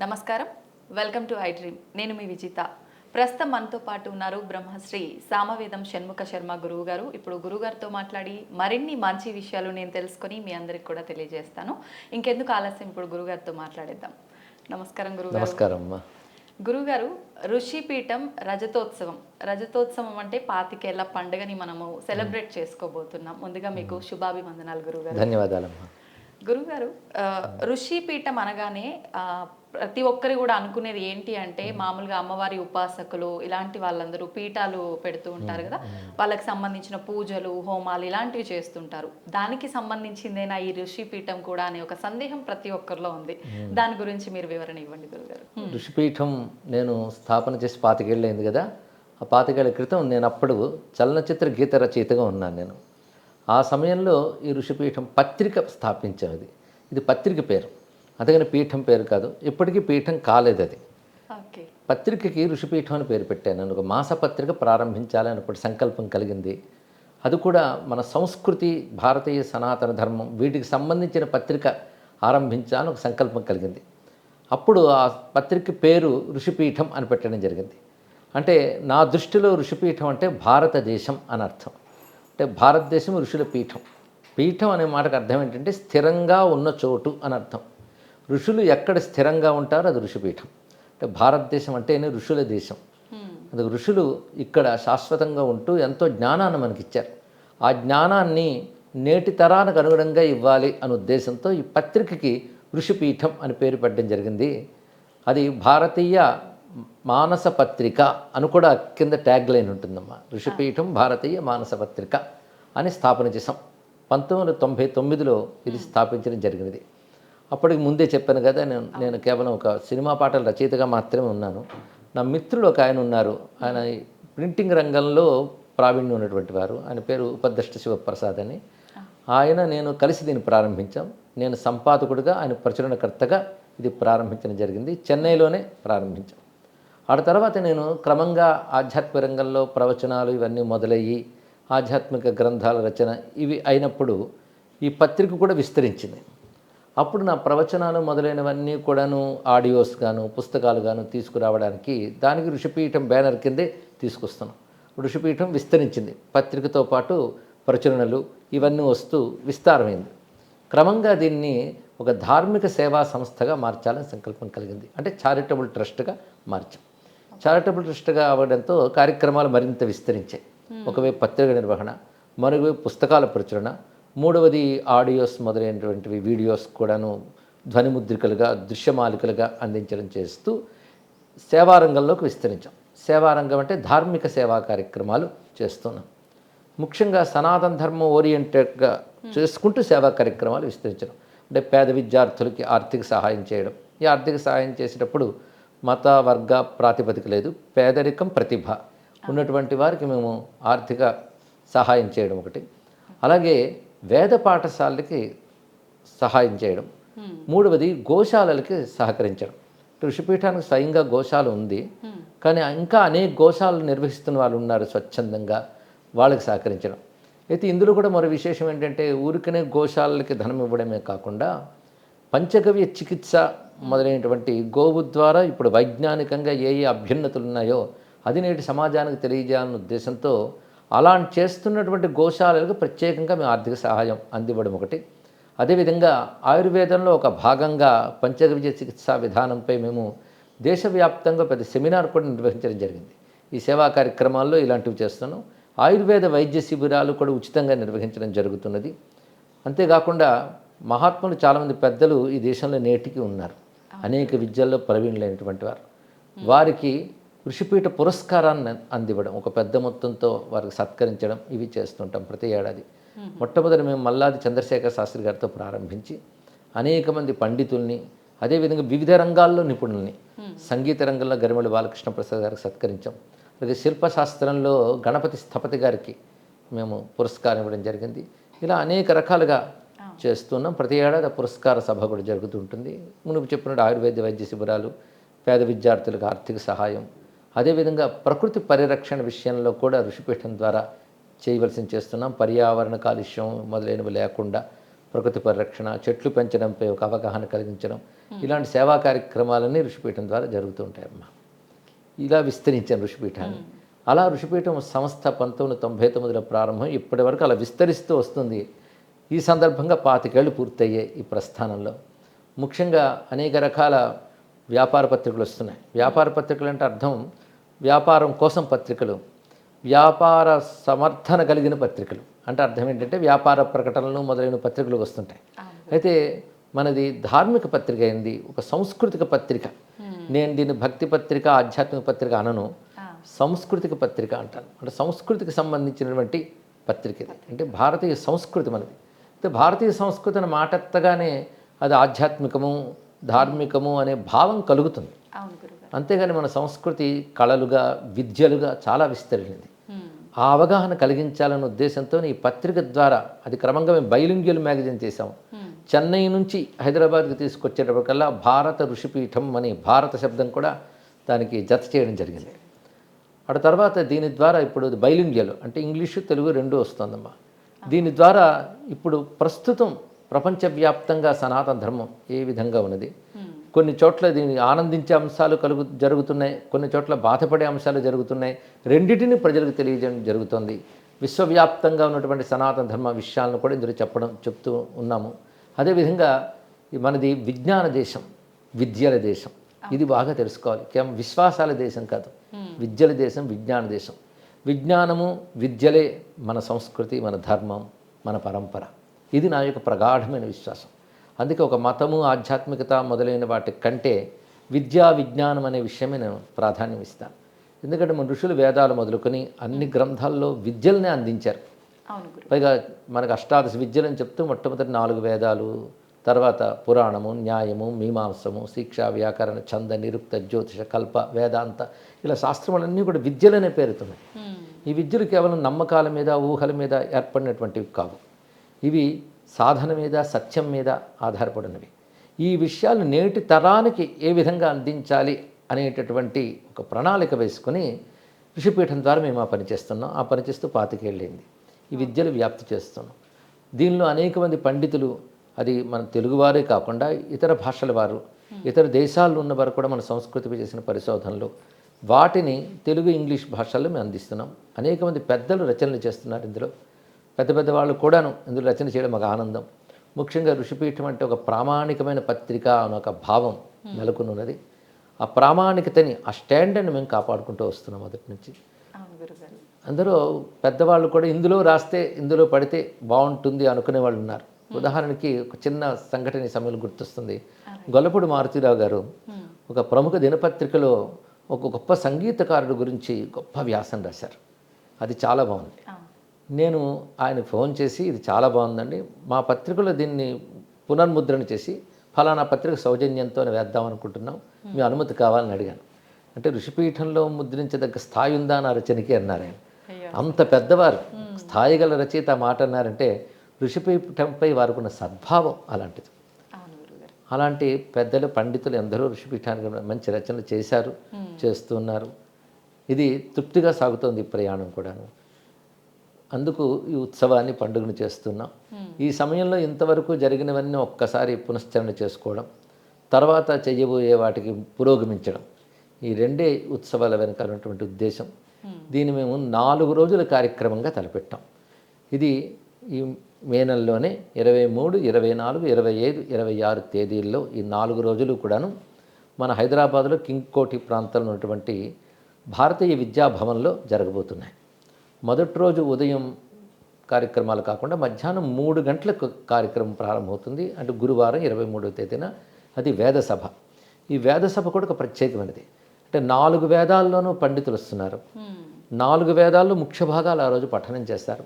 నమస్కారం. Welcome to I Dream. నేను మీ విజిత. ప్రస్తుతం మనతో పాటు ఉన్నారు బ్రహ్మశ్రీ సామవేదం షణ్ముఖ శర్మ గురువు గారు. ఇప్పుడు గురుగారితో మాట్లాడి మరిన్ని మంచి విషయాలు నేను తెలుసుకొని మీ అందరికి కూడా తెలియజేస్తాను. ఇంకెందుకు ఆలస్యం? ఇప్పుడు గురుగారితో మాట్లాడేద్దాం. నమస్కారం గురుగారు నమస్కారం అమ్మా. గురుగారు ఋషిపీఠం రజతోత్సవం. రజతోత్సవం అంటే పాతికేళ్ళ పండుగని మనము సెలబ్రేట్ చేసుకోబోతున్నాం. ముందుగా మీకు శుభాభివందనాలు గురుగారు ధన్యవాదాలమ్మా. గురుగారు ఋషిపీఠం అనగానే ప్రతి ఒక్కరు కూడా అనుకునేది ఏంటి అంటే మామూలుగా అమ్మవారి ఉపాసకులు ఇలాంటి వాళ్ళందరూ పీఠాలు పెడుతూ ఉంటారు కదా. వాళ్ళకి సంబంధించిన పూజలు హోమాలు ఇలాంటివి చేస్తుంటారు. దానికి సంబంధించిందేనా ఈ ఋషిపీఠం కూడా అనే ఒక సందేహం ప్రతి ఒక్కరిలో ఉంది. దాని గురించి మీరు వివరణ ఇవ్వండి గురుగారు. ఋషిపీఠం నేను స్థాపన చేసి పాతికేళ్ళైంది కదా. ఆ పాతికేళ్ళ క్రితం నేను అప్పుడు చలనచిత్ర గీత రచయితగా ఉన్నాను నేను. ఆ సమయంలో ఈ ఋషిపీఠం పత్రిక స్థాపించాం ఇది పత్రిక పేరు. అంతేగాని పీఠం పేరు కాదు. ఇప్పటికీ పీఠం కాలేదు అది. పత్రికకి ఋషిపీఠం అని పేరు పెట్టాను. నేను ఒక మాసపత్రిక ప్రారంభించాలని ఒకటి సంకల్పం కలిగింది. అది కూడా మన సంస్కృతి భారతీయ సనాతన ధర్మం వీటికి సంబంధించిన పత్రిక ఆరంభించాలని ఒక సంకల్పం కలిగింది. అప్పుడు ఆ పత్రిక పేరు ఋషిపీఠం అని పెట్టడం జరిగింది. అంటే నా దృష్టిలో ఋషిపీఠం అంటే భారతదేశం అని అర్థం. అంటే భారతదేశం ఋషుల పీఠం. పీఠం అనే మాటకు అర్థం ఏంటంటే స్థిరంగా ఉన్న చోటు అని అర్థం. ఋషులు ఎక్కడ స్థిరంగా ఉంటారో అది ఋషిపీఠం. అంటే భారతదేశం అంటేనే ఋషుల దేశం. అది ఋషులు ఇక్కడ శాశ్వతంగా ఉంటూ ఎంతో జ్ఞానాన్ని మనకి ఇచ్చారు ఆ జ్ఞానాన్ని నేటి తరానికి అనుగుణంగా ఇవ్వాలి అనే ఉద్దేశంతో ఈ పత్రికకి ఋషిపీఠం అని పేరు పెట్టడం జరిగింది. అది భారతీయ మానస పత్రిక అని కూడా కింద ట్యాగ్ లైన్ ఉంటుందమ్మా. ఋషిపీఠం భారతీయ మానస పత్రిక అని స్థాపన చేసాం పంతొమ్మిది వందల తొంభై తొమ్మిదిలో ఇది స్థాపించడం జరిగినది. అప్పటికి ముందే చెప్పాను కదా నేను నేను కేవలం ఒక సినిమా పాటల రచయితగా మాత్రమే ఉన్నాను. నా మిత్రుడు ఒక ఆయన ఉన్నారు. ఆయన ప్రింటింగ్ రంగంలో ప్రావీణ్యం ఉన్నటువంటి వారు. ఆయన పేరు ఉపదష్ట శివప్రసాద్ అని. ఆయన నేను కలిసి దీన్ని ప్రారంభించాం. నేను సంపాదకుడిగా ఆయన ప్రచురణకర్తగా ఇది ప్రారంభించడం జరిగింది. చెన్నైలోనే ప్రారంభించాం. ఆ తర్వాత నేను క్రమంగా ఆధ్యాత్మిక రంగంలో ప్రవచనాలు ఇవన్నీ మొదలయ్యి ఆధ్యాత్మిక గ్రంథాల రచన ఇవి అయినప్పుడు ఈ పత్రిక కూడా విస్తరించింది. అప్పుడు నా ప్రవచనాలు మొదలైనవన్నీ కూడాను ఆడియోస్ గాను పుస్తకాలు గాను తీసుకురావడానికి దానికి ఋషిపీఠం బ్యానర్ కిందే తీసుకొస్తున్నాం. ఋషిపీఠం విస్తరించింది. పత్రికతో పాటు ప్రచురణలు ఇవన్నీ వస్తూ విస్తారమైంది. క్రమంగా దీన్ని ఒక ధార్మిక సేవా సంస్థగా మార్చాలని సంకల్పం కలిగింది. అంటే చారిటబుల్ ట్రస్ట్గా మార్చాం. చారిటబుల్ ట్రస్ట్గా అవ్వడంతో కార్యక్రమాలు మరింత విస్తరించాయి. ఒకవైపు పత్రిక నిర్వహణ మరొకవైపు పుస్తకాల ప్రచురణ మూడవది ఆడియోస్ మొదలైనటువంటివి వీడియోస్ కూడాను ధ్వనిముద్రికలుగా దృశ్యమాలికలుగా అందించడం చేస్తూ సేవారంగంలోకి విస్తరించాం. సేవారంగం అంటే ధార్మిక సేవా కార్యక్రమాలు చేస్తున్నాం. ముఖ్యంగా సనాతన ధర్మం ఓరియంటెడ్గా చేసుకుంటూ సేవా కార్యక్రమాలు విస్తరించడం. అంటే పేద విద్యార్థులకి ఆర్థిక సహాయం చేయడం. ఈ ఆర్థిక సహాయం చేసేటప్పుడు మత వర్గ ప్రాతిపదిక లేదు. పేదరికం ప్రతిభ. ఉన్నటువంటి వారికి మేము ఆర్థిక సహాయం చేయడం ఒకటి. అలాగే వేద పాఠశాలలకి సహాయం చేయడం. మూడవది గోశాలలకి సహకరించడం. ఋషిపీఠానికి స్వయంగా గోశాల ఉంది. కానీ ఇంకా అనేక గోశాలను నిర్వహిస్తున్న వాళ్ళు ఉన్నారు స్వచ్ఛందంగా. వాళ్ళకి సహకరించడం. అయితే ఇందులో కూడా మరో విశేషం ఏంటంటే ఊరికనే గోశాలలకి ధనం ఇవ్వడమే కాకుండా పంచగవ్య చికిత్స మొదలైనటువంటి గోవు ద్వారా ఇప్పుడు వైజ్ఞానికంగా ఏ ఏ అభ్యున్నతులు ఉన్నాయో అది నేటి సమాజానికి తెలియజేయాలన్న ఉద్దేశంతో అలాంటి చేస్తున్నటువంటి గోశాలలకు ప్రత్యేకంగా మేము ఆర్థిక సహాయం అందివ్వడం ఒకటి. అదేవిధంగా ఆయుర్వేదంలో ఒక భాగంగా పంచగవ్య చికిత్సా విధానంపై మేము దేశవ్యాప్తంగా పెద్ద సెమినార్ కూడా నిర్వహించడం జరిగింది. ఈ సేవా కార్యక్రమాల్లో ఇలాంటివి చేస్తున్నాం ఆయుర్వేద వైద్య శిబిరాలు కూడా ఉచితంగా నిర్వహించడం జరుగుతున్నది. అంతేకాకుండా మహాత్ములు చాలామంది పెద్దలు ఈ దేశంలో నేటికి ఉన్నారు. అనేక విద్యల్లో ప్రవీణులైనటువంటి వారు. వారికి కృషిపీఠ పురస్కారాన్ని అందివ్వడం ఒక పెద్ద మొత్తంతో వారికి సత్కరించడం ఇవి చేస్తుంటాం ప్రతి ఏడాది. మొట్టమొదటి మేము మల్లాది చంద్రశేఖర శాస్త్రి గారితో ప్రారంభించి అనేక మంది పండితుల్ని అదేవిధంగా వివిధ రంగాల్లో నిపుణుల్ని సంగీత రంగంలో గరిమెళి బాలకృష్ణ ప్రసాద్ గారికి సత్కరించాం. అలాగే శిల్పశాస్త్రంలో గణపతి స్థపతి గారికి మేము పురస్కారం ఇవ్వడం జరిగింది. ఇలా అనేక రకాలుగా చేస్తున్నాం. ప్రతి ఏడాది పురస్కార సభ కూడా జరుగుతుంటుంది మునుపు చెప్పినట్టు ఆయుర్వేద వైద్య శిబిరాలు పేద విద్యార్థులకు ఆర్థిక సహాయం అదేవిధంగా ప్రకృతి పరిరక్షణ విషయంలో కూడా ఋషిపీఠం ద్వారా చేయవలసిన చేస్తున్నాం. పర్యావరణ కాలుష్యం మొదలైనవి లేకుండా ప్రకృతి పరిరక్షణ చెట్లు పెంచడంపై ఒక అవగాహన కలిగించడం ఇలాంటి సేవా కార్యక్రమాలన్నీ ఋషిపీఠం ద్వారా జరుగుతూ ఉంటాయమ్మా. ఇలా విస్తరించాను ఋషిపీఠాన్ని. అలా ఋషిపీఠం సంస్థ పంతొమ్మిది తొంభై తొమ్మిదిలో ప్రారంభం. ఇప్పటి వరకు అలా విస్తరిస్తూ వస్తుంది. ఈ సందర్భంగా పాతికేళ్ళు పూర్తయ్యాయి ఈ ప్రస్థానంలో. ముఖ్యంగా అనేక రకాల వ్యాపార పత్రికలు వస్తున్నాయి. వ్యాపార పత్రికలు అంటే అర్థం వ్యాపారం కోసం పత్రికలు వ్యాపార సమర్థన కలిగిన పత్రికలు. అంటే అర్థం ఏంటంటే వ్యాపార ప్రకటనలు మొదలైన పత్రికలు వస్తుంటాయి. అయితే మనది ధార్మిక పత్రిక అయింది ఒక సాంస్కృతిక పత్రిక. నేను దీన్ని భక్తి పత్రిక ఆధ్యాత్మిక పత్రిక అనను. సాంస్కృతిక పత్రిక అంటాను. అంటే సంస్కృతికి సంబంధించినటువంటి పత్రిక ఇది. అంటే భారతీయ సంస్కృతి మనది. అయితే భారతీయ సంస్కృతి అనే మాట ఎత్తగానే అది ఆధ్యాత్మికము ధార్మికము అనే భావం కలుగుతుంది. అంతేగాని మన సంస్కృతి కళలుగా విద్యలుగా చాలా విస్తరించింది ఆ అవగాహన కలిగించాలనే ఉద్దేశంతో ఈ పత్రిక ద్వారా అది క్రమంగా మేము బైలింగ్యుల్ మ్యాగజైన్ చేసాము చెన్నై నుంచి హైదరాబాద్కి తీసుకొచ్చేటప్పటికల్లా భారత ఋషిపీఠం అని భారత శబ్దం కూడా దానికి జత చేయడం జరిగింది. అటు తర్వాత దీని ద్వారా ఇప్పుడు బైలింగ్యల్ అంటే ఇంగ్లీషు తెలుగు రెండు వస్తుందమ్మా. దీని ద్వారా ఇప్పుడు ప్రస్తుతం ప్రపంచవ్యాప్తంగా సనాతన ధర్మం ఏ విధంగా ఉన్నది? కొన్ని చోట్ల దీన్ని ఆనందించే అంశాలు కలుగు జరుగుతున్నాయి కొన్ని చోట్ల బాధపడే అంశాలు జరుగుతున్నాయి. రెండింటిని ప్రజలకు తెలియజేయడం జరుగుతుంది. విశ్వవ్యాప్తంగా ఉన్నటువంటి సనాతన ధర్మ విషయాలను కూడా ఇందులో చెప్పడం చెప్తూ ఉన్నాము. అదేవిధంగా మనది విజ్ఞాన దేశం విద్యల దేశం. ఇది బాగా తెలుసుకోవాలి. కేవలం విశ్వాసాల దేశం కాదు. విద్యల దేశం విజ్ఞాన దేశం. విజ్ఞానము విద్యలే మన సంస్కృతి మన ధర్మం మన పరంపర. ఇది నా యొక్క ప్రగాఢమైన విశ్వాసం. అందుకే ఒక మతము ఆధ్యాత్మికత మొదలైన వాటి కంటే విద్యా విజ్ఞానం అనే విషయమే నేను ప్రాధాన్యం ఇస్తాను. ఎందుకంటే మన ఋషులు వేదాలు మొదలుకొని అన్ని గ్రంథాల్లో విద్యలనే అందించారు. పైగా మనకు అష్టాదశ విద్యలు అని చెప్తూ మొట్టమొదటి నాలుగు వేదాలు తర్వాత పురాణము న్యాయము మీమాంసము శిక్ష వ్యాకరణ ఛంద నిరుక్త జ్యోతిష కల్ప వేదాంత ఇలా శాస్త్రములన్నీ కూడా విద్యలనే పేరుతున్నాయి. ఈ విద్యలు కేవలం నమ్మకాల మీద ఊహల మీద ఏర్పడినటువంటివి కావు. ఇవి సాధన మీద సత్యం మీద ఆధారపడినవి. ఈ విషయాలు నేటి తరానికి ఏ విధంగా అందించాలి అనేటటువంటి ఒక ప్రణాళిక వేసుకొని ఋషిపీఠం ద్వారా మేము ఆ పని చేస్తున్నాం. ఆ పని చేస్తూ పాతికేళ్ళింది. ఈ విద్యలు వ్యాప్తి చేస్తున్నాం. దీనిలో అనేక మంది పండితులు అది మన తెలుగువారే కాకుండా ఇతర భాషల వారు ఇతర దేశాల్లో ఉన్న వారు కూడా మన సంస్కృతిపై చేసిన పరిశోధనలు వాటిని తెలుగు ఇంగ్లీష్ భాషల్లో మేము అందిస్తున్నాం. అనేక మంది పెద్దలు రచనలు చేస్తున్నారు ఇందులో. పెద్ద పెద్ద వాళ్ళు కూడాను ఇందులో రచన చేయడం మాకు ఆనందం. ముఖ్యంగా ఋషిపీఠం అంటే ఒక ప్రామాణికమైన పత్రిక అనే ఒక భావం నెలకొని ఉన్నది. ఆ ప్రామాణికతని ఆ స్టాండర్డ్ని మేము కాపాడుకుంటూ వస్తున్నాం మొదటి నుంచి. అందరూ పెద్దవాళ్ళు కూడా ఇందులో రాస్తే ఇందులో పడితే బాగుంటుంది అనుకునే వాళ్ళు ఉన్నారు. ఉదాహరణకి ఒక చిన్న సంఘటన సమయంలో గుర్తొస్తుంది. గొల్లపూడి మారుతీరావు గారు ఒక ప్రముఖ దినపత్రికలో ఒక గొప్ప సంగీతకారుడు గురించి గొప్ప వ్యాసం రాశారు. అది చాలా బాగుంది. నేను ఆయన ఫోన్ చేసి ఇది చాలా బాగుందండి. మా పత్రికలో దీన్ని పునర్ముద్రణ చేసి ఫలానా పత్రిక సౌజన్యంతో వేద్దాం అనుకుంటున్నాం. మీ అనుమతి కావాలని అడిగాను. అంటే ఋషిపీఠంలో ముద్రించదగ్గ స్థాయి ఉందా నా రచనకి అన్నారు ఆయన. అంత పెద్దవారు. స్థాయి గల రచయిత మాట అన్నారంటే ఋషిపీఠంపై వారికి ఉన్న సద్భావం అలాంటిది. అలాంటి పెద్దలు పండితులు ఎందరో ఋషిపీఠానికి మంచి రచనలు చేశారు చేస్తున్నారు. ఇది తృప్తిగా సాగుతోంది ప్రయాణం కూడాను. అందుకు ఈ ఉత్సవాన్ని పండుగను చేస్తున్నాం. ఈ సమయంలో ఇంతవరకు జరిగినవన్నీ ఒక్కసారి పునశ్చరణ చేసుకోవడం తర్వాత చేయబోయే వాటికి పురోగమించడం ఈ రెండే ఉత్సవాల వెనకాల ఉన్నటువంటి ఉద్దేశం. దీన్ని మేము నాలుగు రోజుల కార్యక్రమంగా తలపెట్టాం. ఇది ఈ మే నెలలోనే ఇరవై మూడు ఇరవై నాలుగు ఇరవై ఐదు ఇరవై ఆరు తేదీల్లో ఈ నాలుగు రోజులు కూడాను మన హైదరాబాద్లో కింగ్ కోటి ప్రాంతంలో ఉన్నటువంటి భారతీయ విద్యాభవన్లో జరగబోతున్నాయి. మొదటి రోజు ఉదయం కార్యక్రమాలు కాకుండా మధ్యాహ్నం మూడు గంటలకు కార్యక్రమం ప్రారంభమవుతుంది. అంటే గురువారం ఇరవై మూడవ తేదీన అది వేద సభ ఈ వేద సభ కూడా ఒక ప్రత్యేకమైనది. అంటే నాలుగు వేదాల్లోనూ పండితులు వస్తున్నారు. నాలుగు వేదాల్లో ముఖ్య భాగాలు ఆ రోజు పఠనం చేస్తారు.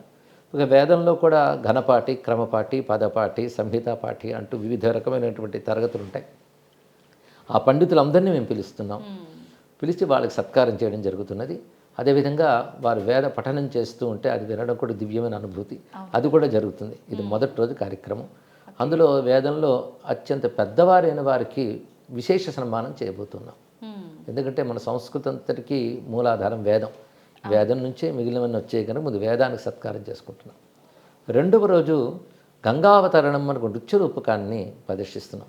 ఒక వేదంలో కూడా ఘనపాటి క్రమపాటి పదపాటి సంహితాపాఠి అంటూ వివిధ రకమైనటువంటి తరగతులు ఉంటాయి. ఆ పండితులందరినీ మేము పిలుస్తున్నాం. పిలిచి వాళ్ళకి సత్కారం చేయడం జరుగుతున్నది. అదేవిధంగా వారు వేద పఠనం చేస్తూ ఉంటే అది వినడం కూడా దివ్యమైన అనుభూతి. అది కూడా జరుగుతుంది. ఇది మొదటి రోజు కార్యక్రమం. అందులో వేదంలో అత్యంత పెద్దవారైన వారికి విశేష సన్మానం చేయబోతున్నాం. ఎందుకంటే మన సంస్కృతి అంతటికీ మూలాధారం వేదం. వేదం నుంచే మిగిలినవన్నీ వచ్చాయి కనుక ముందు వేదానికి సత్కారం చేసుకుంటున్నాం. రెండవ రోజు గంగావతరణం మనకు నృత్య రూపకాన్ని ప్రదర్శిస్తున్నాం.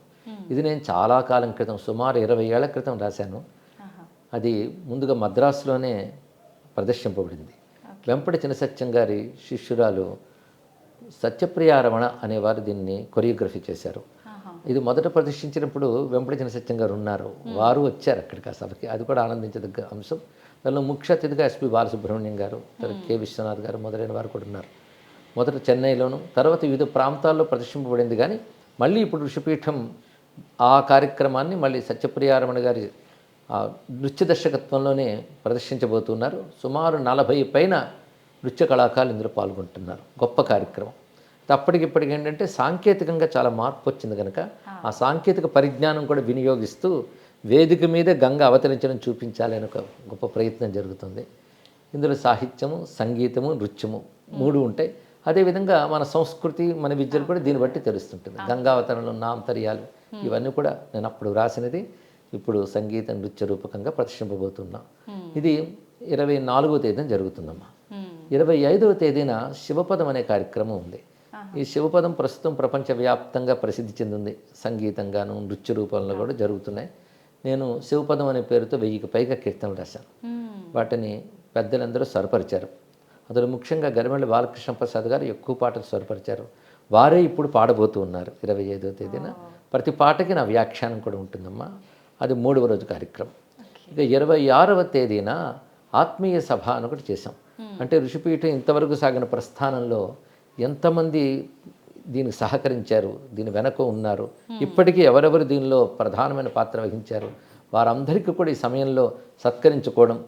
ఇది నేను చాలా కాలం క్రితం సుమారు ఇరవై ఏళ్ళ క్రితం రాశాను. అది ముందుగా మద్రాసులోనే ప్రదర్శింపబడింది. వెంపటి చినసత్యం గారి శిష్యురాలు సత్యప్రియారమణ అనేవారు దీన్ని కొరియోగ్రఫీ చేశారు. ఇది మొదట ప్రదర్శించినప్పుడు వెంపటి చినసత్యం గారు ఉన్నారు. వారు వచ్చారు అక్కడికి ఆ సభకి. అది కూడా ఆనందించదగ్గ అంశం. దానిలో ముఖ్య అతిథిగా ఎస్పి బాలసుబ్రహ్మణ్యం గారు కె విశ్వనాథ్ గారు మొదలైన వారు కూడా ఉన్నారు. మొదట చెన్నైలోను తర్వాత వివిధ ప్రాంతాల్లో ప్రదర్శింపబడింది. కానీ మళ్ళీ ఇప్పుడు ఋషిపీఠం ఆ కార్యక్రమాన్ని మళ్ళీ సత్యప్రియారమణ గారి నృత్య దర్శకత్వంలోనే ప్రదర్శించబోతున్నారు. సుమారు నలభై పైన నృత్య కళాకారులు ఇందులో పాల్గొంటున్నారు. గొప్ప కార్యక్రమం. అప్పటికిప్పటికి ఏంటంటే సాంకేతికంగా చాలా మార్పు వచ్చింది కనుక ఆ. సాంకేతిక పరిజ్ఞానం కూడా వినియోగిస్తూ వేదిక మీద గంగ అవతరించడం చూపించాలి అని ఒక గొప్ప ప్రయత్నం జరుగుతుంది. ఇందులో సాహిత్యము సంగీతము నృత్యము మూడు ఉంటాయి. అదేవిధంగా మన సంస్కృతి మన విద్యలు కూడా దీన్ని బట్టి తెలుస్తుంటుంది. గంగావతరణలో ఉన్న ఆంతర్యాలు ఇవన్నీ కూడా నేను అప్పుడు రాసినది. ఇప్పుడు సంగీత నృత్య రూపకంగా ప్రదర్శింపబోతున్నాం. ఇది ఇరవై నాలుగో తేదీన జరుగుతుందమ్మా. మ్మ్. ఇరవై ఐదవ తేదీన శివపదం అనే కార్యక్రమం ఉంది. ఈ శివపదం ప్రస్తుతం ప్రపంచవ్యాప్తంగా ప్రసిద్ధి చెందింది. సంగీతంగాను నృత్య రూపంలో కూడా జరుగుతున్నాయి. నేను శివపదం అనే పేరుతో వెయ్యికి పైగా కీర్తనలు రాశాను. మ్మ్. వాటిని పెద్దలందరూ స్వరపరిచారు. అందులో ముఖ్యంగా గరిమెళ్ళ బాలకృష్ణ ప్రసాద్ గారు ఎక్కువ పాటలు స్వరపరిచారు. వారే ఇప్పుడు పాడబోతూ ఉన్నారు. ఇరవై ఐదవ తేదీన ప్రతి పాటకి నా వ్యాఖ్యానం కూడా ఉంటుందమ్మా. అది మూడవ రోజు కార్యక్రమం. ఇక ఇరవై ఆరవ తేదీన ఆత్మీయ సభ అని ఒకటి చేశాం. అంటే ఋషిపీఠం ఇంతవరకు సాగిన ప్రస్థానంలో ఎంతమంది దీనికి సహకరించారు దీని వెనక ఉన్నారు ఇప్పటికీ ఎవరెవరు దీనిలో ప్రధానమైన పాత్ర వహించారు వారందరికీ కూడా ఈ సమయంలో సత్కరించుకోవడం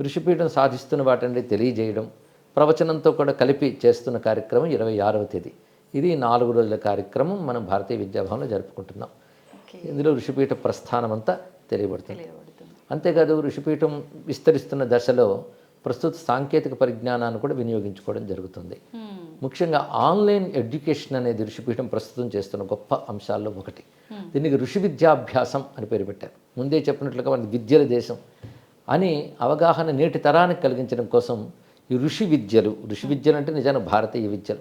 ఋషిపీఠం సాధిస్తున్న వాటిని తెలియజేయడం ప్రవచనంతో కూడా కలిపి చేస్తున్న కార్యక్రమం ఇరవై ఆరవ తేదీ. ఇది నాలుగు రోజుల కార్యక్రమం మనం భారతీయ విద్యాభవన్లో జరుపుకుంటున్నాం. ఇందులో ఋషిపీఠ ప్రస్థానం అంతా తెలియబడుతుంది. అంతేకాదు ఋషిపీఠం విస్తరిస్తున్న దశలో ప్రస్తుత సాంకేతిక పరిజ్ఞానాన్ని కూడా వినియోగించుకోవడం జరుగుతుంది. ముఖ్యంగా ఆన్లైన్ ఎడ్యుకేషన్ అనేది ఋషిపీఠం ప్రస్తుతం చేస్తున్న గొప్ప అంశాల్లో ఒకటి. దీనికి ఋషి విద్యాభ్యాసం అని పేరు పెట్టారు. ముందే చెప్పినట్లుగా మన విద్యల దేశం అని అవగాహన నేటి తరానికి కలిగించడం కోసం ఈ ఋషి విద్యలు ఋషి విద్యలు అంటే నిజానికి భారతీయ విద్యలు.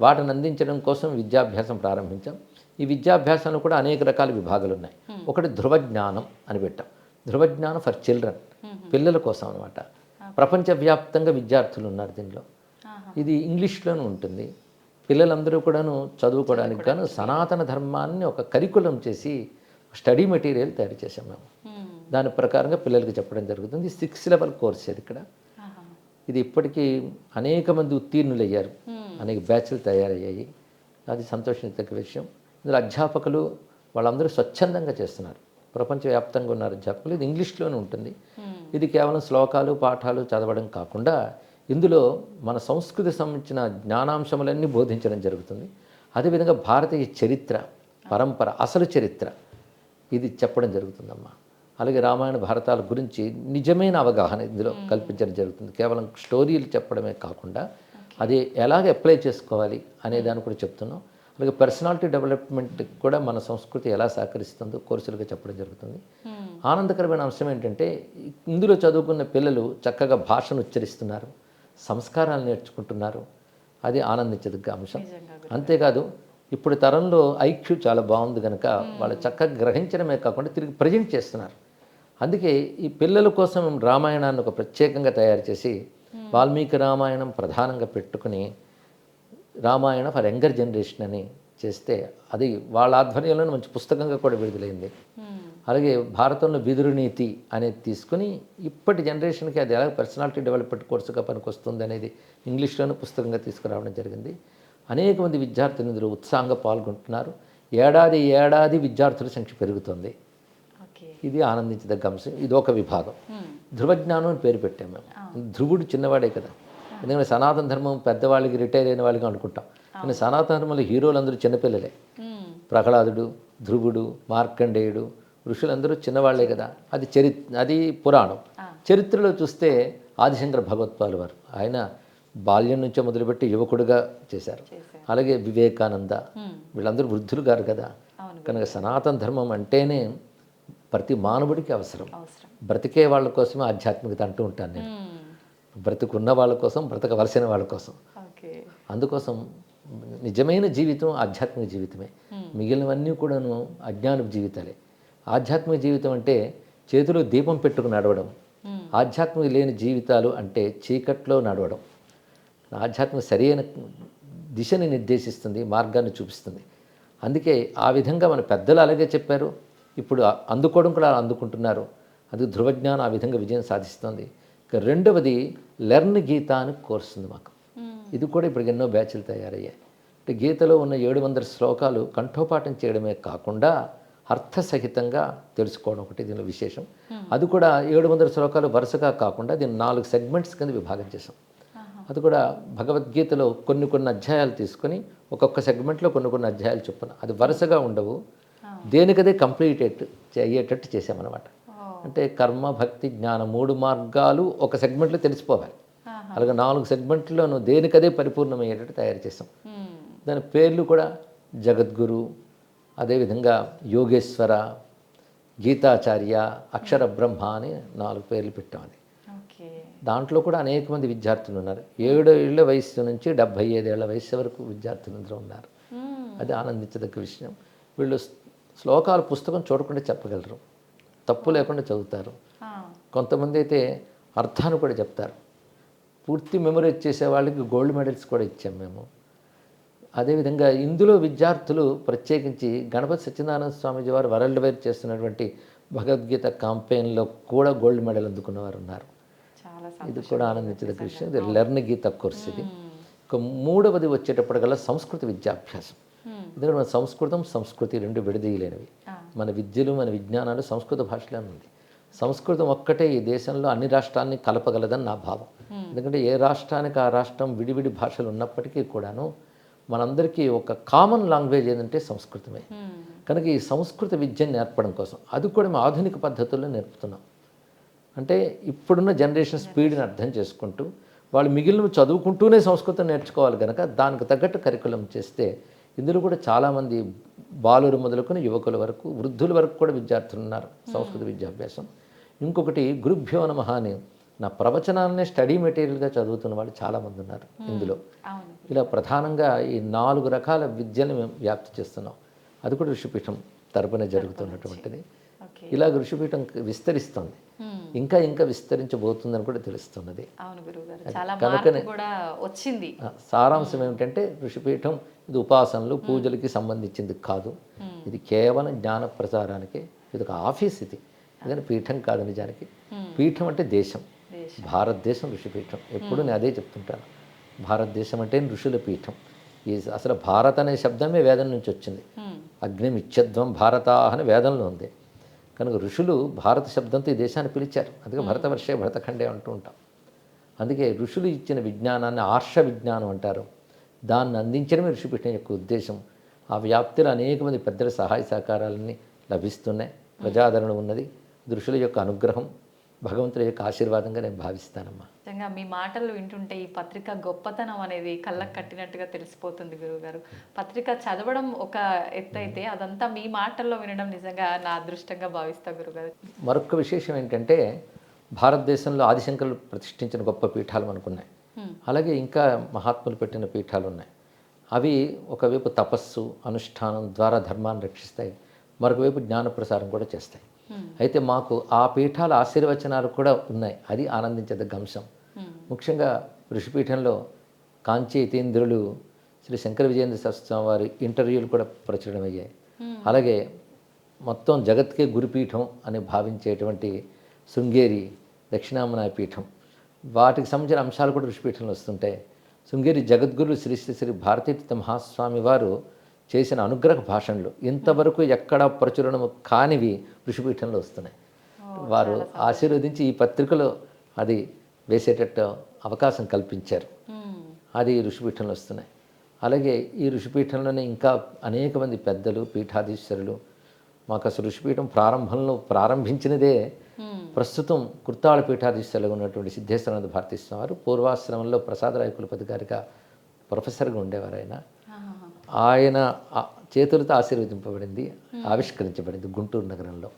వాటిని అందించడం కోసం విద్యాభ్యాసం ప్రారంభించాం. ఈ విద్యాభ్యాసంలో కూడా అనేక రకాల విభాగాలు ఉన్నాయి. ఒకటి ధృవజ్ఞానం అని పెట్టాం. ధృవజ్ఞానం ఫర్ చిల్డ్రన్ పిల్లల కోసం అనమాట ప్రపంచవ్యాప్తంగా విద్యార్థులు ఉన్నారు దీనిలో. ఇది ఇంగ్లీష్లోనూ ఉంటుంది. పిల్లలందరూ కూడాను చదువుకోవడానికి గాను సనాతన ధర్మాన్ని ఒక కరికులం చేసి స్టడీ మెటీరియల్ తయారు చేసాం మేము. దాని ప్రకారంగా పిల్లలకి చెప్పడం జరుగుతుంది. సిక్స్ లెవెల్ కోర్స్ ఇది ఇక్కడ. ఇది ఇప్పటికీ అనేక మంది ఉత్తీర్ణులు అయ్యారు అనేక బ్యాచ్లు తయారయ్యాయి. అది సంతోషించదగ్గ విషయం. ఇందులో అధ్యాపకులు వాళ్ళందరూ స్వచ్ఛందంగా చేస్తున్నారు. ప్రపంచవ్యాప్తంగా ఉన్నారు అధ్యాపకులు ఇది ఇంగ్లీష్లోనే ఉంటుంది. ఇది కేవలం శ్లోకాలు పాఠాలు చదవడం కాకుండా ఇందులో మన సంస్కృతి సంబంధించిన జ్ఞానాంశములన్నీ బోధించడం జరుగుతుంది. అదేవిధంగా భారతీయ చరిత్ర పరంపర అసలు చరిత్ర ఇది చెప్పడం జరుగుతుందమ్మా. అలాగే రామాయణ భారతాల గురించి నిజమైన అవగాహన ఇందులో కల్పించడం జరుగుతుంది. కేవలం స్టోరీలు చెప్పడమే కాకుండా అది ఎలాగ అప్లై చేసుకోవాలి అనే దాన్ని కూడా చెప్తున్నాం. అలాగే పర్సనాలిటీ డెవలప్మెంట్ కూడా మన సంస్కృతి ఎలా సహకరిస్తుందో కోర్సులుగా చెప్పడం జరుగుతుంది. మ్మ్. ఆనందకరమైన అంశం ఏంటంటే ఇందులో చదువుకున్న పిల్లలు చక్కగా భాషను ఉచ్చరిస్తున్నారు సంస్కారాలు నేర్చుకుంటున్నారు. అది ఆనందించదగ్గ అంశం. అంతేకాదు ఇప్పుడు తరంలో ఐక్యూ చాలా బాగుంది కనుక వాళ్ళు చక్కగా గ్రహించడమే కాకుండా తిరిగి ప్రజెంట్ చేస్తున్నారు. అందుకే ఈ పిల్లల కోసం రామాయణాన్ని ఒక ప్రత్యేకంగా తయారు చేసి వాల్మీకి రామాయణం ప్రధానంగా పెట్టుకుని రామాయణ ఫర్ యంగర్ జనరేషన్ అని చేస్తే అది వాళ్ళ ఆధ్వర్యంలోనే మంచి పుస్తకంగా కూడా విడుదలైంది. మ్మ్. అలాగే భారతంలో విదురు నీతి అనేది తీసుకుని ఇప్పటి జనరేషన్కి అది ఎలా పర్సనాలిటీ డెవలప్మెంట్ కోర్సుగా పనికొస్తుంది అనేది ఇంగ్లీష్లోనే పుస్తకంగా తీసుకురావడం జరిగింది. అనేక మంది విద్యార్థులు ఇందులో ఉత్సాహంగా పాల్గొంటున్నారు. ఏడాది ఏడాది విద్యార్థుల సంఖ్య పెరుగుతుంది. ఇది ఆనందించదగ్గ అంశం. ఇది ఒక విభాగం. మ్మ్. ధృవజ్ఞానం అని పేరు పెట్టాం మేము. ధ్రువుడు చిన్నవాడే కదా. ఎందుకంటే సనాతన ధర్మం పెద్దవాళ్ళకి రిటైర్ అయిన వాళ్ళకి అనుకుంటాం. కానీ సనాతన ధర్మంలో హీరోలు అందరూ చిన్నపిల్లలే. ప్రహ్లాదుడు ధ్రువుడు మార్కండేయుడు ఋషులందరూ చిన్నవాళ్ళే కదా. అది చరి అది పురాణం. చరిత్రలో చూస్తే ఆదిశంకర భగవత్పాలు వారు. ఆయన బాల్యం నుంచే మొదలుపెట్టి యువకుడుగా చేశారు. అలాగే వివేకానంద. వీళ్ళందరూ వృద్ధులు గారు కదా. కనుక సనాతన ధర్మం అంటేనే ప్రతి మానవుడికి అవసరం. బ్రతికే వాళ్ళ కోసమే ఆధ్యాత్మికత అంటూ ఉంటాను నేను. బ్రతుకున్న వాళ్ళ కోసం బ్రతకవలసిన వాళ్ళ కోసం. అందుకోసం నిజమైన జీవితం ఆధ్యాత్మిక జీవితమే. మిగిలినవన్నీ కూడాను అజ్ఞానపు జీవితాలే. ఆధ్యాత్మిక జీవితం అంటే చేతిలో దీపం పెట్టుకుని నడవడం. ఆధ్యాత్మిక లేని జీవితాలు అంటే చీకట్లో నడవడం. ఆధ్యాత్మిక సరైన దిశని నిర్దేశిస్తుంది మార్గాన్ని చూపిస్తుంది. అందుకే ఆ విధంగా మన పెద్దలు అలాగే చెప్పారు. ఇప్పుడు అందుకోవడం కూడా అందుకుంటున్నారు. అది ధృవజ్ఞానం ఆ విధంగా విజయం సాధిస్తుంది. రెండవది లెర్న్ గీత అని కోర్స్ ఉంది మాకు ఇది కూడా ఇప్పుడు ఎన్నో బ్యాచ్లు తయారయ్యాయి. అంటే గీతలో ఉన్న ఏడు వందల శ్లోకాలు కంఠోపాఠం చేయడమే కాకుండా అర్థసహితంగా తెలుసుకోవడం ఒకటి దీనిలో విశేషం. అది కూడా ఏడు వందల శ్లోకాలు వరుసగా కాకుండా దీన్ని నాలుగు సెగ్మెంట్స్ కింద విభాగం చేసాం అది కూడా భగవద్గీతలో కొన్ని కొన్ని అధ్యాయాలు తీసుకొని ఒక్కొక్క సెగ్మెంట్లో కొన్ని కొన్ని అధ్యాయాలు చొప్పున అది వరుసగా ఉండవు. దేనికదే కంప్లీటెడ్ అయ్యేటట్టు చేసామన్నమాట అంటే కర్మ భక్తి జ్ఞానం మూడు మార్గాలు ఒక సెగ్మెంట్లో తెలిసిపోవాలి. అలాగే నాలుగు సెగ్మెంట్లోనూ దేనికదే పరిపూర్ణమయ్యేటట్టు తయారు చేసాం దాని పేర్లు కూడా జగద్గురు అదేవిధంగా యోగేశ్వర గీతాచార్య అక్షర బ్రహ్మ అని నాలుగు పేర్లు పెట్టామని దాంట్లో కూడా అనేక మంది విద్యార్థులు ఉన్నారు. ఏడు ఏళ్ళ వయసు నుంచి డెబ్భై ఐదేళ్ళ వయసు వరకు విద్యార్థులు ఇందులో ఉన్నారు. అది ఆనందించదగ్గ విషయం. వీళ్ళు శ్లోకాలు పుస్తకం చూడకుండా చెప్పగలరు. తప్పు లేకుండా చదువుతారు. కొంతమంది అయితే అర్థాన్ని కూడా చెప్తారు. పూర్తి మెమరైజ్ చేసే వాళ్ళకి గోల్డ్ మెడల్స్ కూడా ఇచ్చాం మేము. అదేవిధంగా ఇందులో విద్యార్థులు ప్రత్యేకించి గణపతి సత్యనారాయణ స్వామీజీ వారు వరల్డ్ వైడ్ చేస్తున్నటువంటి భగవద్గీత కాంపెయిన్లో కూడా గోల్డ్ మెడల్ అందుకున్న వారు ఉన్నారు. ఇది కూడా ఆనందించదగ్గ విషయం ఇది లెర్న్ గీత కోర్స్ ఇది. ఇక మూడవది వచ్చేటప్పటికల్లా సంస్కృత విద్యాభ్యాసం. ఎందుకంటే మన సంస్కృతం సంస్కృతి రెండు విడదీయలేనివి. మన విద్యలు మన విజ్ఞానాలు సంస్కృత భాషలోనే ఉంది. సంస్కృతం ఒక్కటే ఈ దేశంలో అన్ని రాష్ట్రాన్ని కలపగలదని నా భావం. ఎందుకంటే ఏ రాష్ట్రానికి ఆ రాష్ట్రం విడివిడి భాషలు ఉన్నప్పటికీ కూడాను మనందరికీ ఒక కామన్ లాంగ్వేజ్ ఏంటంటే సంస్కృతమే. కనుక ఈ సంస్కృత విద్యను నేర్పడం కోసం అది కూడా మేము ఆధునిక పద్ధతుల్లో నేర్పుతున్నాం. అంటే ఇప్పుడున్న జనరేషన్ స్పీడ్ని అర్థం చేసుకుంటూ వాళ్ళు మిగిలిన చదువుకుంటూనే సంస్కృతం నేర్చుకోవాలి కనుక దానికి తగ్గట్టు కరికులం చేస్తే ఇందులో కూడా చాలామంది బాలురు మొదలుకొని యువకుల వరకు వృద్ధుల వరకు కూడా విద్యార్థులు ఉన్నారు సంస్కృత విద్యాభ్యాసం. ఇంకొకటి గురుభ్యో నమః అని. నా ప్రవచనాలనే స్టడీ మెటీరియల్గా చదువుతున్న వాళ్ళు చాలామంది ఉన్నారు ఇందులో. ఇలా ప్రధానంగా ఈ నాలుగు రకాల విద్యను మేము వ్యాప్తి చేస్తున్నాం. అది కూడా ఋషిపీఠం తరపున జరుగుతున్నటువంటిది. ఇలా ఋషిపీఠం విస్తరిస్తుంది. ఇంకా ఇంకా విస్తరించబోతుందని కూడా తెలుస్తున్నది. కనుకనే- వచ్చింది. సారాంశం ఏమిటంటే ఋషిపీఠం ఇది ఉపాసనలు పూజలకి సంబంధించింది కాదు. ఇది కేవలం జ్ఞాన ప్రచారానికి ఇది ఒక ఆఫీస్ ఇది. ఇదని పీఠం కాదు నిజానికి. పీఠం అంటే దేశం. దేశం. భారతదేశం ఋషిపీఠం. ఎప్పుడు నేను అదే చెప్తుంటాను. భారతదేశం అంటే ఋషుల పీఠం. ఈ అసలు భారత్ అనే శబ్దమే వేదం నుంచి వచ్చింది. అగ్నిమిచ్చధ్వం భారతా అని వేదంలో ఉంది. కనుక ఋషులు భారత శబ్దంతో ఈ దేశాన్ని పిలిచారు. అందుకే భరతవర్షే భరతఖండే అంటూ ఉంటాం. అందుకే ఋషులు ఇచ్చిన విజ్ఞానాన్ని ఆర్ష విజ్ఞానం అంటారు. దాన్ని అందించడమే ఋషిపీఠం యొక్క ఉద్దేశం. ఆ వ్యాప్తిలో అనేక మంది పెద్దల సహాయ సహకారాలన్నీ లభిస్తున్నాయి. ప్రజాదరణ ఉన్నది. ఋషుల యొక్క అనుగ్రహం భగవంతుడి యొక్క ఆశీర్వాదంగా నేను భావిస్తానమ్మా. నిజంగా మీ మాటలు వింటుంటే ఈ పత్రిక గొప్పతనం అనేది కళ్ళకు కట్టినట్టుగా తెలిసిపోతుంది గురువుగారు. పత్రిక చదవడం ఒక ఎత్తు అయితే అదంతా మీ మాటల్లో వినడం నిజంగా నా అదృష్టంగా భావిస్తా గురుగారు మరొక విశేషం ఏంటంటే భారతదేశంలో ఆదిశంకరులు ప్రతిష్ఠించిన గొప్ప పీఠాలు మనకున్నాయి. Hmm. అలాగే ఇంకా మహాత్ములు పెట్టిన పీఠాలు ఉన్నాయి అవి ఒకవైపు తపస్సు అనుష్ఠానం ద్వారా ధర్మాన్ని రక్షిస్తాయి. మరొకవైపు జ్ఞాన ప్రసారం కూడా చేస్తాయి. అయితే మాకు ఆ పీఠాల ఆశీర్వచనాలు కూడా ఉన్నాయి. అది ఆనందించదగ్గ అంశం ముఖ్యంగా ఋషిపీఠంలో కాంచీ యతీంద్రులు శ్రీ శంకర విజయేంద్ర శాస్త్రి వారి ఇంటర్వ్యూలు కూడా ప్రచురణం అయ్యాయి అలాగే మొత్తం జగత్కే గురుపీఠం అని భావించేటువంటి శృంగేరి దక్షిణామనాయ పీఠం. వాటికి సంబంధించిన అంశాలు కూడా ఋషిపీఠంలో వస్తుంటాయి. శృంగేరి జగద్గురు శ్రీ శ్రీ శ్రీ భారతీతీర్థ మహాస్వామి వారు చేసిన అనుగ్రహ భాషణలు ఇంతవరకు ఎక్కడా ప్రచురణము కానివి ఋషిపీఠంలో వస్తున్నాయి. వారు ఆశీర్వదించి ఈ పత్రికలో అది వేసేటట్టు అవకాశం కల్పించారు. అది ఋషిపీఠంలో వస్తున్నాయి. అలాగే ఈ ఋషిపీఠంలోనే ఇంకా అనేక మంది పెద్దలు పీఠాధీశ్వరులు మాకు అసలు ఋషిపీఠం ప్రారంభంలో ప్రారంభించినదే ప్రస్తుతం కుర్తాళ పీఠాధీశ్వరులుగా ఉన్నటువంటి సిద్ధేశ్వరానంద భారతీస్వామి వారు పూర్వాశ్రమంలో ప్రసాదరాయ కులపతి గారిగా ప్రొఫెసర్గా ఉండేవారు ఆయన ఆయన చేతులతో ఆశీర్వదింపబడింది ఆవిష్కరించబడింది గుంటూరు నగరంలో.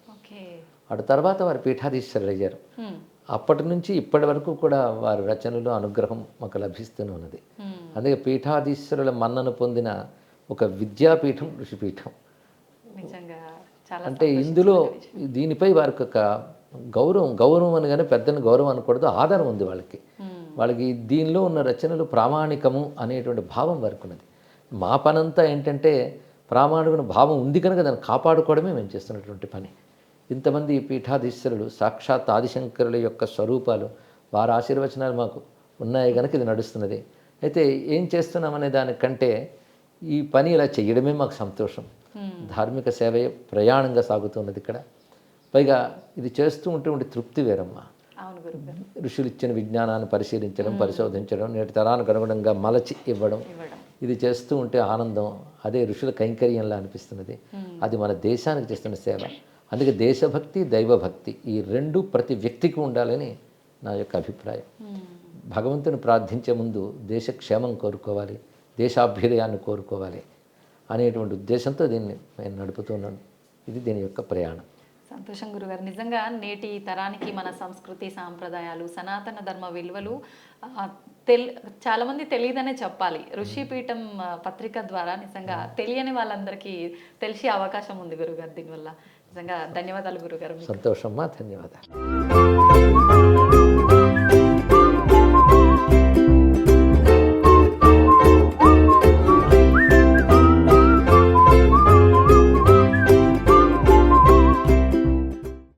అటు తర్వాత వారు పీఠాధీశ్వరులు అయ్యారు అప్పటి నుంచి ఇప్పటి వరకు కూడా వారి రచనలు అనుగ్రహం మాకు లభిస్తూనే ఉన్నది. అందుకే పీఠాధీశ్వరుల మన్నను పొందిన ఒక విద్యాపీఠం ఋషిపీఠం. అంటే ఇందులో దీనిపై వారికి ఒక గౌరవం గౌరవం అని కానీ పెద్దని గౌరవం అనకూడదు ఆధారం ఉంది వాళ్ళకి. వాళ్ళకి దీనిలో ఉన్న రచనలు ప్రామాణికము అనేటువంటి భావం వారికి ఉన్నది. మా పనంతా ఏంటంటే ప్రామాణికమైన భావం ఉంది కనుక దాన్ని కాపాడుకోవడమే మేము చేస్తున్నటువంటి పని. ఇంతమంది పీఠాధీశ్వరులు సాక్షాత్ ఆదిశంకరుల యొక్క స్వరూపాలు వారి ఆశీర్వచనాలు మాకు ఉన్నాయి కనుక ఇది నడుస్తున్నది. అయితే ఏం చేస్తున్నామనే దానికంటే ఈ పని ఇలా చేయడమే మాకు సంతోషం. ధార్మిక సేవే ప్రయాణంగా సాగుతున్నది ఇక్కడ. పైగా ఇది చేస్తూ ఉంటే ఉండే తృప్తి వేరమ్మా. ఋషులు ఇచ్చిన విజ్ఞానాన్ని పరిశీలించడం పరిశోధించడం నేటి తరానికి అనుగుణంగా మలచి ఇవ్వడం ఇవ్వడం. ఇది చేస్తూ ఉంటే ఆనందం అదే ఋషుల కైంకర్యంలా అనిపిస్తున్నది. అది మన దేశానికి చేస్తున్న సేవ. అందుకే దేశభక్తి దైవభక్తి ఈ రెండు ప్రతి వ్యక్తికి ఉండాలని నా యొక్క అభిప్రాయం. మ్మ్. భగవంతుని ప్రార్థించే ముందు దేశ క్షేమం కోరుకోవాలి దేశాభ్యుదయాన్ని కోరుకోవాలి అనేటువంటి ఉద్దేశంతో దీన్ని నేను నడుపుతున్నాను ఇది దీని యొక్క ప్రయాణం. సంతోషం గురుగారు. నిజంగా నేటి తరానికి మన సంస్కృతి సాంప్రదాయాలు సనాతన ధర్మ విలువలు తెల్ చాలామంది తెలియదనే చెప్పాలి. ఋషిపీఠం పత్రిక ద్వారా నిజంగా తెలియని వాళ్ళందరికీ తెలిసే అవకాశం ఉంది గురుగారు దీనివల్ల. నిజంగా ధన్యవాదాలు గురుగారు సంతోషమ్మా ధన్యవాదాలు.